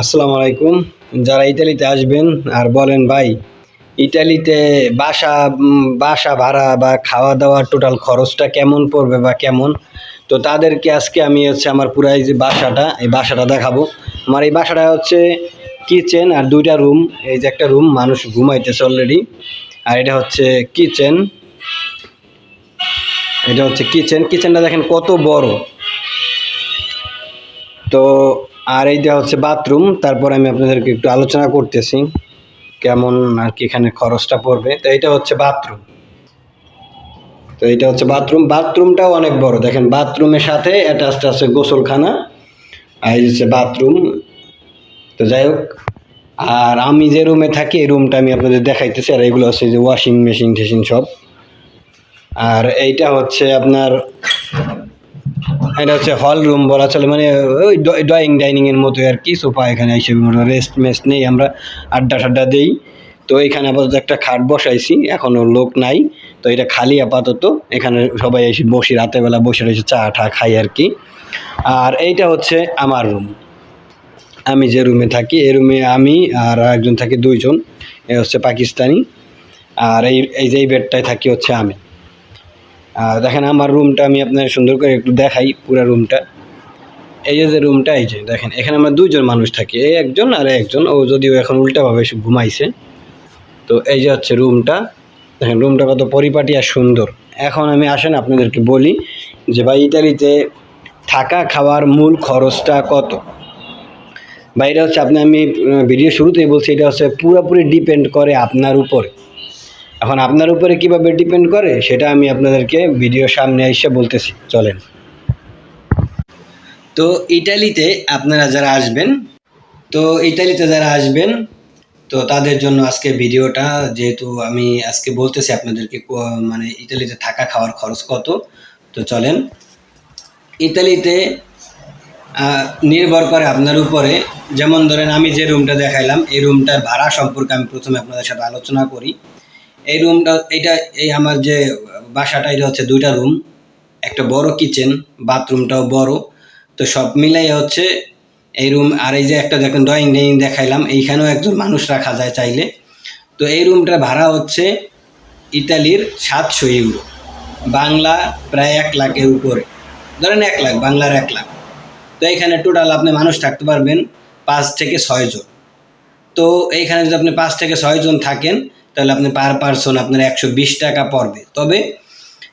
আসসালামু আলাইকুম। যারা ইতালিতে আসবেন আর বলেন, ভাই, ইতালিতে বাসা বাসা ভাড়া বা খাওয়া দাওয়ার টোটাল খরচটা কেমন পড়বে বা কেমন? তো তাদেরকে আজকে আমি হচ্ছে আমার পুরো এই যে বাসাটা, এই বাসাটা দেখাবো। আমার এই বাসাটা হচ্ছে কিচেন আর দুইটা রুম এই যে একটা রুম মানুষ ঘুমাইতেছে অলরেডি আর এটা হচ্ছে কিচেন এটা হচ্ছে কিচেন কিচেনটা দেখেন কত বড়। তো আর এইটা হচ্ছে বাথরুম তারপর আমি আপনাদেরকে একটু আলোচনা করতেছি কেমন আর কি এখানে খরচটা পড়বে। তো এটা হচ্ছে বাথরুম তো এটা হচ্ছে বাথরুম বাথরুমটাও অনেক বড়। দেখেন বাথরুমের সাথে অ্যাটাচড আছে গোসলখানা, আর এই হচ্ছে বাথরুম তো যাই হোক, আর আমি যে রুমে থাকি, এই রুমটা আমি আপনাদের দেখাইতেছি, আর এগুলো হচ্ছে যে ওয়াশিং মেশিন টেশিন সব। আর এইটা হচ্ছে আপনার এটা হচ্ছে হল রুম বলা চলে মানে ওই ড্রয়িং ডাইনিং এর মতো আর কি, সোফা এখানে এসে রেস্ট মেস্ট নেই, আমরা আড্ডা টাড্ডা দেই। তো এখানে আপাতত একটা খাট বসাইছি, এখনও লোক নাই, তো এটা খালি আপাতত, এখানে সবাই এসে বসি রাতেরবেলা বসে রয়েছে, চা টা খাই আর কি। আর এইটা হচ্ছে আমার রুম আমি যে রুমে থাকি, এই রুমে আমি আর একজন থাকি, দুইজন, এ হচ্ছে পাকিস্তানি। আর এই এই যে এই বেডটায় থাকি হচ্ছে আমি। দেখেন আমার রুমটা আমি আপনার সুন্দর করে একটু দেখাই পুরো রুমটা। এই যে রুমটা, এই যে দেখেন, এখানে আমরা দুইজন মানুষ থাকি এই একজন আর একজন। ও যদিও এখন উল্টাভাবে ঘুমাইছে। তো এই যে হচ্ছে রুমটা, দেখেন রুমটা কত পরিপাটি আর সুন্দর। এখন আমি আসেন আপনাদেরকে বলি যে ভাই, ইতালিতে থাকা খাওয়ার মূল খরচটা কত? বা এটা হচ্ছে আপনি, আমি ভিডিও শুরুতেই বলছি, এটা হচ্ছে পুরোপুরি ডিপেন্ড করে আপনার উপরে। এখন আপনার উপরে কীভাবে ডিপেন্ড করে, সেটা আমি আপনাদেরকে ভিডিও সামনে এসে বলতেছি। চলেন। তো ইটালিতে আপনারা যারা আসবেন, তো ইটালিতে যারা আসবেন, তো তাদের জন্য আজকে ভিডিওটা, যেহেতু আমি আজকে বলতেছি আপনাদেরকে মানে ইতালিতে থাকা খাওয়ার খরচ কত, তো চলেন। ইতালিতে নির্ভর করে আপনার উপরে। যেমন ধরেন আমি যে রুমটা দেখাইলাম, এই রুমটার ভাড়া সম্পর্কে আমি প্রথমে আপনাদের সাথে আলোচনা করি। এই রুমটা এটা এই আমার যে বাসাটা, এটা হচ্ছে দুইটা রুম একটা বড় কিচেন বাথরুমটাও বড়। তো সব মিলাই হচ্ছে এই রুম আর এই যে একটা দেখেন ড্রয়িং ডাইনিং দেখাইলাম, এইখানেও একজন মানুষ রাখা যায় চাইলে। তো এই রুমটার ভাড়া হচ্ছে ইতালির সাতশো ইউরো বাংলা প্রায় এক লাখের উপরে। ধরেন এক লাখ, বাংলার এক লাখ। তো এইখানে টোটাল আপনি মানুষ থাকতে পারবেন পাঁচ থেকে ছয় জন। তো এইখানে যদি আপনি পাঁচ থেকে ছয় জন থাকেন তাহলে আপনি পার পারসন আপনার একশো বিশ টাকা পড়বে। তবে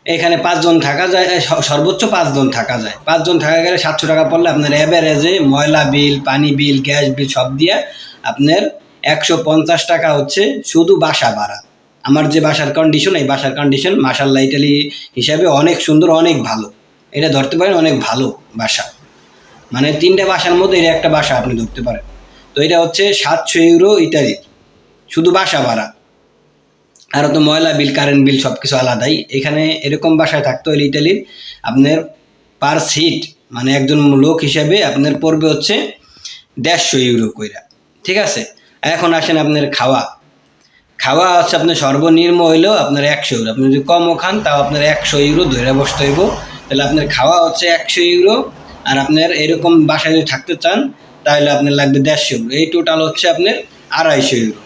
এখানে পাঁচজন থাকা যায় সর্বোচ্চ পাঁচজন থাকা যায়। পাঁচজন থাকা গেলে সাতশো টাকা পড়লে আপনার অ্যাভারেজে ময়লা বিল, পানি বিল, গ্যাস বিল সব দিয়ে আপনার একশো পঞ্চাশ টাকা হচ্ছে শুধু বাসা ভাড়া। আমার যে বাসার কন্ডিশন এই বাসার কন্ডিশন মাসাল্লাহ ইটালি হিসাবে অনেক সুন্দর, অনেক ভালো। এটা ধরতে পারেন অনেক ভালো বাসা। মানে তিনটে বাসার মধ্যে এটা একটা বাসা আপনি ধরতে পারেন। তো এটা হচ্ছে সাতশো ইউরো ইত্যাদি শুধু বাসা ভাড়া। আরও তো ময়লা বিল কারেন্ট বিল সব কিছু আলাদাই। এখানে এরকম বাসায় থাকতো হলে ইটালির আপনার পার সিট মানে একজন লোক হিসাবে আপনার পড়বে হচ্ছে দেড়শো ইউরো কইরা। ঠিক আছে? এখন আসেন আপনার খাওয়া। খাওয়া হচ্ছে আপনার সর্বনিম্ন হইলেও আপনার একশো ইউরো আপনি যদি কমও খান, তাও আপনার একশো ইউরো ধরে বসতে হইব। তাহলে আপনার খাওয়া হচ্ছে একশো ইউরো আর আপনার এরকম বাসায় যদি থাকতে চান, তাহলে আপনার লাগবে দেড়শো ইউরো এই টোটাল হচ্ছে আপনার আড়াইশো ইউরো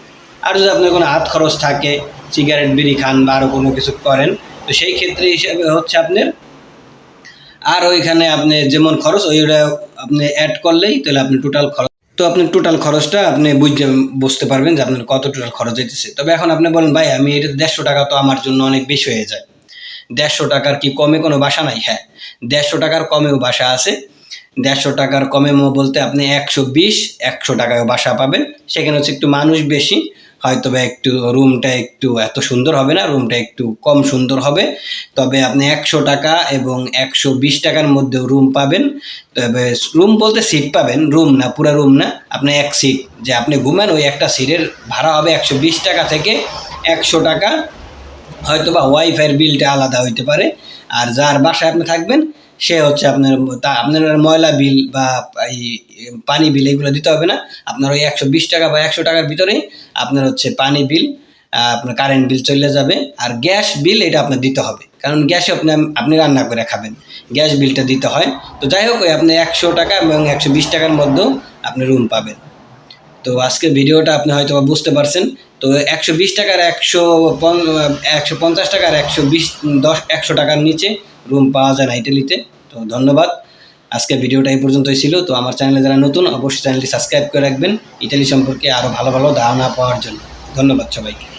আর যদি আপনার কোনো হাত খরচ থাকে সিগারেট বিড়ি খান বা আরও কোনো কিছু করেন, তো সেই ক্ষেত্রে হিসাবে হচ্ছে আপনার, আর ওইখানে আপনি যেমন খরচ, ওইটা আপনি অ্যাড করলেই তাহলে আপনি টোটাল খরচ, তো আপনি টোটাল খরচটা আপনি বুঝতে বুঝতে পারবেন যে আপনার কত টোটাল খরচ হইতেছে। তবে এখন আপনি বলেন, ভাই, আমি এটা দেড়শো টাকা তো আমার জন্য অনেক বেশি হয়ে যায়। দেড়শো টাকার কি কমে কোনো বাসা নাই? হ্যাঁ দেড়শো টাকার কমেও বাসা আছে। দেড়শো টাকার কমে বলতে আপনি একশো বিশ, একশো টাকায় বাসা পাবেন। সেখানে হচ্ছে একটু মানুষ বেশি হয়তো বা একটু রুমটা একটু এত সুন্দর হবে না রুমটা একটু কম সুন্দর হবে। তবে আপনি একশো টাকা এবং একশো বিশ টাকার মধ্যেও রুম পাবেন। তবে রুম বলতে সিট পাবেন রুম না, পুরো রুম না। আপনি এক সিট যে আপনি ঘুমান, ওই একটা সিটের ভাড়া হবে একশো বিশ টাকা থেকে একশো টাকা। হয়তো বা ওয়াইফাইয়ের বিলটা আলাদা হইতে পারে। আর যার বাসায় আপনি থাকবেন সে হচ্ছে আপনার তা আপনার ময়লা বিল বা এই পানি বিল এগুলো দিতে হবে না। আপনার ওই একশো বিশ টাকা বা একশো টাকার ভিতরেই আপনার হচ্ছে পানি বিল আপনার কারেন্ট বিল চলে যাবে। আর গ্যাস বিল এটা আপনার দিতে হবে। কারণ গ্যাসে আপনি আপনি রান্না করে খাবেন। গ্যাস বিলটা দিতে হয়। তো যাই হোক, ওই আপনি একশো টাকা এবং একশো বিশ টাকার মধ্যেও আপনি রুম পাবেন। তো আজকে ভিডিওটা আপনি হয়তো বুঝতে পারছেন। তো একশো বিশ টাকার একশো একশো পঞ্চাশ টাকার একশো বিশ, দশ, একশো টাকার নিচে রুম পাওয়া যায় না ইটালিতে তো ধন্যবাদ। আজকে ভিডিওটা এই পর্যন্তই ছিল। তো আমার চ্যানেলে যারা নতুন, অবশ্যই চ্যানেলটি সাবস্ক্রাইব করে রাখবেন। ইটালি সম্পর্কে আরও ভালো ভালো ধারণা পাওয়ার জন্য। ধন্যবাদ সবাইকে।